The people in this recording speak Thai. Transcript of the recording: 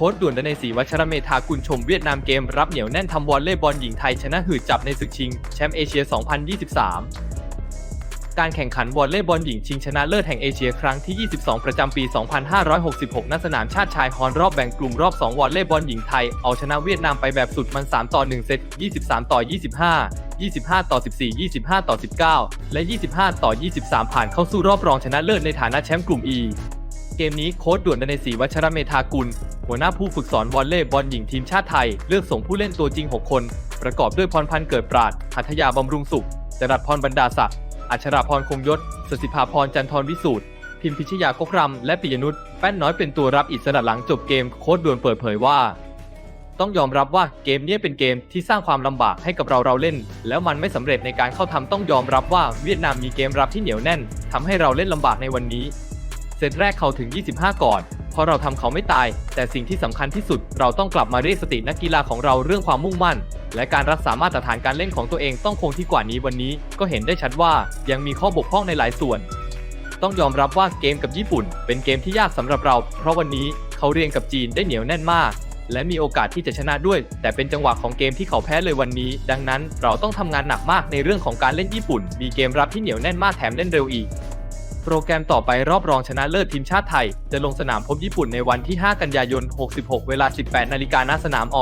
โค้ดด่วนในศรีวัชรเมธากุลชมเวียดนามเกมรับเหนียวแน่นทำวอลเลย์บอลหญิงไทยชนะหืดจับในศึกชิงแชมป์เอเชีย 2023 การแข่งขันวอลเลย์บอลหญิงชิงชนะเลิศแห่งเอเชียครั้งที่ 22 ประจำปี 2566 ณ สนามชาติชายฮอนรอบแบ่งกลุ่มรอบ 2 วอลเลย์บอลหญิงไทย เอาชนะเวียดนามไปแบบสุดมัน 3 ต่อ 1 เซต 23 ต่อ 25 25 ต่อ 14 25 ต่อ 19 และ 25 ต่อ 23 ผ่านเข้าสู่รอบรองชนะเลิศในฐานะแชมป์กลุ่ม E เกมนี้โค้ดด่วนในศรีวัชรเมธากุล หัวหน้าผู้ฝึกสอนวอลเลย์บอลหญิงทีมชาติไทย เลือกส่งผู้เล่นตัวจริง 6 คน ประกอบด้วยพรพันธ์เกิดปราดหัทยาบำรุงสุขจรัสพรบรรดาศักดิ์อัชราพรคงยศสสิภาพรจันทรวิสูตรพิมพิชยากกรำและปิยนุชแป้นน้อยเป็นตัวรับอิสระหลังจบเกมโค้ดด่วนเปิดเผยว่า ต้องยอมรับว่าเกมนี้เป็นเกมที่สร้างความลำบากให้กับเราเราเล่น แล้วมันไม่สำเร็จในการเข้าทำต้องยอมรับว่าเวียดนามมีเกมรับที่เหนียวแน่นทำให้เราเล่นลำบากในวันนี้ เซตแรกเขาถึง 25 ก่อน เพราะเราทำเขาไม่ตาย แต่สิ่งที่สำคัญที่สุด เราต้องกลับมาเรียกสตินักกีฬาของเราเรื่องความมุ่งมั่น และการรักษามาตรฐานการเล่นของตัวเองต้องคงที่กว่านี้วันนี้ ก็เห็นได้ชัดว่ายังมีข้อบกพร่องในหลายส่วน ต้องยอมรับว่าเกมกับญี่ปุ่น เป็นเกมที่ยากสำหรับเรา เพราะวันนี้เขาเรียนกับจีนได้เหนียวแน่นมากและมีโอกาสที่จะชนะด้วย แต่เป็นจังหวะของเกมที่เขาแพ้เลยวันนี้ ดังนั้นเราต้องทำงานหนักมากในเรื่องของการเล่นญี่ปุ่น มีเกมรับที่เหนียวแน่นมากแถมเล่นเร็วอีก โปรแกรมต่อไปรอบรองชนะเลิศทีมชาติไทย จะลงสนามพบญี่ปุ่นในวันที่ 5 กันยายน 66 เวลา 18 นาฬิกาณสนามอ